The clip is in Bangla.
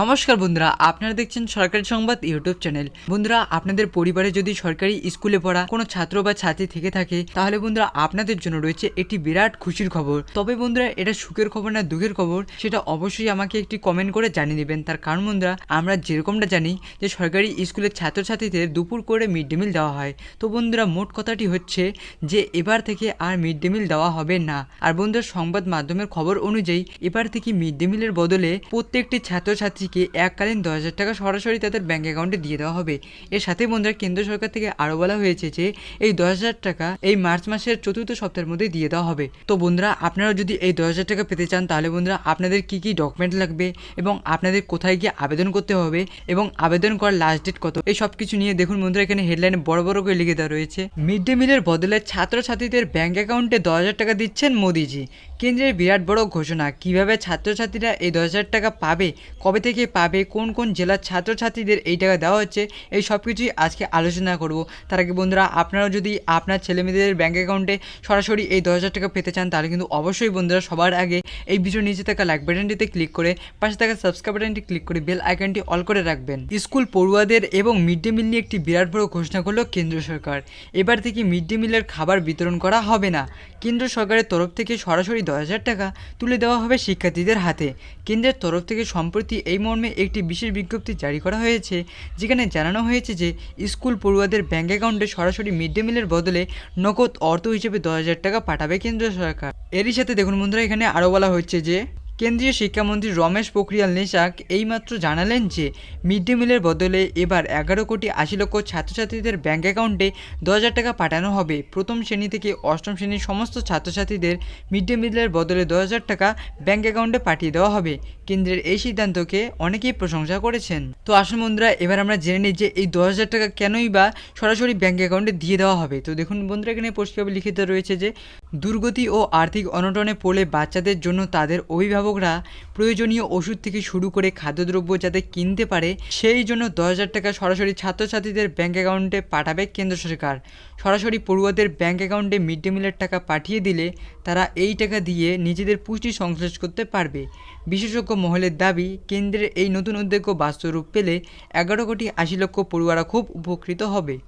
নমস্কার বন্ধুরা, আপনারা দেখছেন সরকারি সংবাদ ইউটিউব চ্যানেল। বন্ধুরা, আপনাদের পরিবারে যদি সরকারি স্কুলে পড়া কোনো ছাত্র বা ছাত্রী থেকে থাকে, তাহলে বন্ধুরা, আপনাদের জন্য রয়েছে একটি বিরাট খুশির খবর। তবে বন্ধুরা, এটা সুখের খবর না দুঃখের খবর, সেটা অবশ্যই আমাকে একটি কমেন্ট করে জানিয়ে দেবেন। তার কারণ বন্ধুরা, আমরা যেরকমটা জানি যে সরকারি স্কুলের ছাত্রছাত্রীদের দুপুর করে মিড ডে মিল দেওয়া হয়। তো বন্ধুরা, মোট কথাটি হচ্ছে যে, এবার থেকে আর মিড ডে মিল দেওয়া হবে না। আর বন্ধুরা, সংবাদ মাধ্যমের খবর অনুযায়ী, এবার থেকে মিড ডে মিলের বদলে প্রত্যেকটি ছাত্রছাত্রীকে এককালীন দশ হাজার টাকা সরাসরি তাদের ব্যাঙ্ক অ্যাকাউন্টে দিয়ে দেওয়া হবে। এর সাথে বন্ধুরা কেন্দ্র সরকার থেকে আরও বলা হয়েছে যে, এই দশ হাজার টাকা এই মার্চ মাসের চতুর্থ সপ্তাহের মধ্যে দিয়ে দেওয়া হবে। তো বন্ধুরা, আপনারা যদি এই দশ হাজার টাকা পেতে চান, তাহলে বন্ধুরা আপনাদের কি কি ডকুমেন্ট লাগবে এবং আপনাদের কোথায় গিয়ে আবেদন করতে হবে এবং আবেদন করার লাস্ট ডেট কত? এই সব কিছু নিয়ে দেখুন বন্ধুরা, এখানে হেডলাইনে বড় বড় করে লিখে দেওয়া রয়েছে। মিড ডে মিলের বদলে ছাত্রছাত্রীদের ব্যাঙ্ক অ্যাকাউন্টে দশ হাজার টাকা দিচ্ছেন মোদিজি। কেন্দ্রের বিরাট বড় ঘোষণা। কীভাবে ছাত্রছাত্রীরা এই দশ হাজার টাকা পাবে? কবে থেকে পাবে? কোন কোন জেলার ছাত্রছাত্রীদের এই টাকা দেওয়া হচ্ছে? এই সব কিছুই আজকে আলোচনা করব। তার আগে বন্ধুরা, আপনারাও যদি আপনার ছেলেমেয়েদের ব্যাঙ্ক অ্যাকাউন্টে সরাসরি এই দশ হাজার টাকা পেতে চান, তাহলে কিন্তু অবশ্যই বন্ধুরা সবার আগে এই ভিডিও নিচে থাকা লাইক বাটনটিতে ক্লিক করে, পাশে থাকা সাবস্ক্রাইব বাটনটি ক্লিক করে বেল আইকনটি অল করে রাখবেন। স্কুল পড়ুয়াদের এবং মিড ডে মিল নিয়ে একটি বিরাট বড় ঘোষণা করল কেন্দ্র সরকার। এবার থেকে মিড ডে মিলের খাবার বিতরণ করা হবে না। কেন্দ্র সরকারের তরফ থেকে সরাসরি হাজার টাকা তুলে দেওয়া হবে শিক্ষার্থীদের হাতে। কেন্দ্রের তরফ থেকে সম্প্রতি এই মর্মে একটি বিশেষ বিজ্ঞপ্তি জারি করা হয়েছে, যেখানে জানানো হয়েছে যে স্কুল পড়ুয়াদের ব্যাঙ্ক অ্যাকাউন্টে সরাসরি মিড ডে মিলের বদলে নগদ অর্থ হিসেবে দশ হাজার টাকা পাঠাবে কেন্দ্র সরকার। এরই সাথে দেখুন বন্ধুরা, এখানে আরও বলা হচ্ছে যে কেন্দ্রীয় শিক্ষামন্ত্রী রমেশ পোখরিয়াল নিশাক এইমাত্র জানালেন যে, মিড ডে মিলের বদলে এবার এগারো কোটি আশি লক্ষ ছাত্রছাত্রীদের ব্যাঙ্ক অ্যাকাউন্টে দশ হাজার টাকা পাঠানো হবে। প্রথম শ্রেণি থেকে অষ্টম শ্রেণির সমস্ত ছাত্রছাত্রীদের মিড ডে মিলের বদলে দশ হাজার টাকা ব্যাঙ্ক অ্যাকাউন্টে পাঠিয়ে দেওয়া হবে। কেন্দ্রের এই সিদ্ধান্তকে অনেকেই প্রশংসা করেছেন। তো আসুন বন্ধুরা, এবার আমরা জেনে নিই যে এই দশ হাজার টাকা কেনই বা সরাসরি ব্যাঙ্ক অ্যাকাউন্টে দিয়ে দেওয়া হবে। তো দেখুন বন্ধুরা, এখানে পরিষ্কারভাবে লিখিত রয়েছে যে, দুর্গতি ও আর্থিক অনটনে পড়লে বাচ্চাদের জন্য তাদের অভিভাবকরা প্রয়োজনীয় ওষুধ থেকে শুরু করে খাদ্যদ্রব্য যাতে কিনতে পারে, সেই জন্য দশ হাজার টাকা সরাসরি ছাত্রছাত্রীদের ব্যাঙ্ক অ্যাকাউন্টে পাঠাবে কেন্দ্র সরকার। সরাসরি পড়ুয়াদের ব্যাঙ্ক অ্যাকাউন্টে মিড ডে মিলের টাকা পাঠিয়ে দিলে তারা এই টাকা দিয়ে নিজেদের পুষ্টি সংশ্লেষ করতে পারবে। বিশেষজ্ঞ মহলের দাবি, কেন্দ্রের এই নতুন উদ্যোগ বাস্তবরূপ পেলে এগারো কোটি আশি লক্ষ পড়ুয়ারা খুব উপকৃত হবে।